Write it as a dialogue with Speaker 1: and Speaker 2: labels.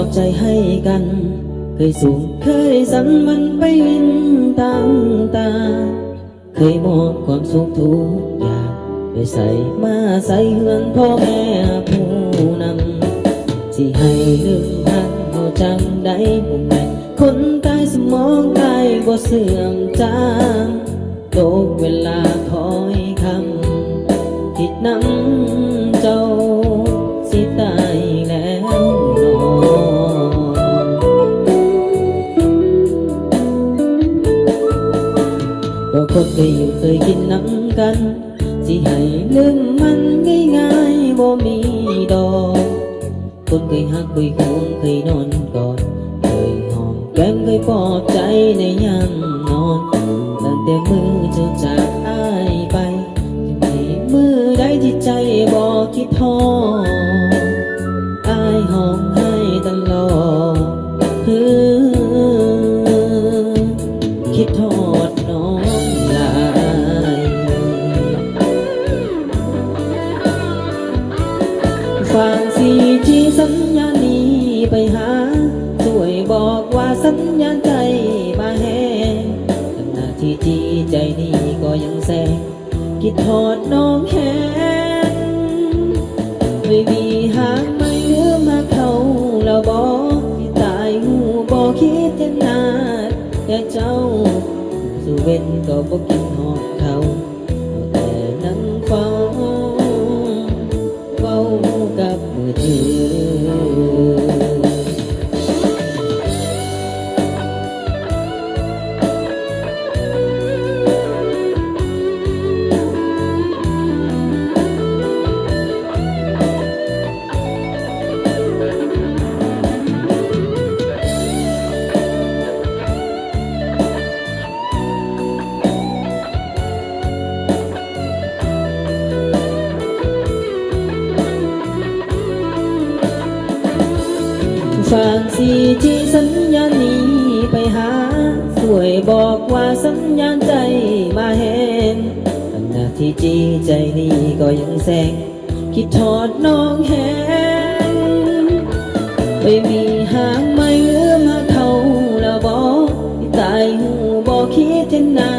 Speaker 1: อบใจให้กัน เคยสูงเคยสันมันไปวินตามตา เคยมอบความสุขทุกอย่างไปใส่มาใส่เฮือนพ่อแม่ผู้นำสิให้ลืมหักบ่จังได้บ่แม่นคนตายสมองตายบ่เสื่อมจางโลกเวลาคอยคำคิดนำเจ้า เคยอยู่เคยกินน้ำกัน สิให้ลืมมันง่ายๆบ่มีดอกคนเคยหักเคยห่วงเคยนอนกอดเคยหอมแก้มเคยปลอบใจในยามนอนตั้งแต่มือเจ้าจากอ้ายไปจะมีมือใดที่ใจบ่คิดทอด ไปหา ช่วยบอกว่าสัญญาณใจมาแห้งขณะที่จีใจนี้ก็ยังแสงคิดโทษน้องแหงไม่มีหางไม่เหลือมาเขาเราบอกที่ตายหูบอกคิดเห็นหน้าแต่เจ้าสู่เวนก็บ่กินหอดเขา ฝากสีที่สัญญาณนี้ไปหาช่วยบอกว่าสัญญาณใจมาเห็นขณะที่จีใจนี้ก็ยังแสง คิดทอดน้องแหงไม่มีหางไม่เลือมาเขาแล้วบอกตายหูบอกคิดเห็นหนา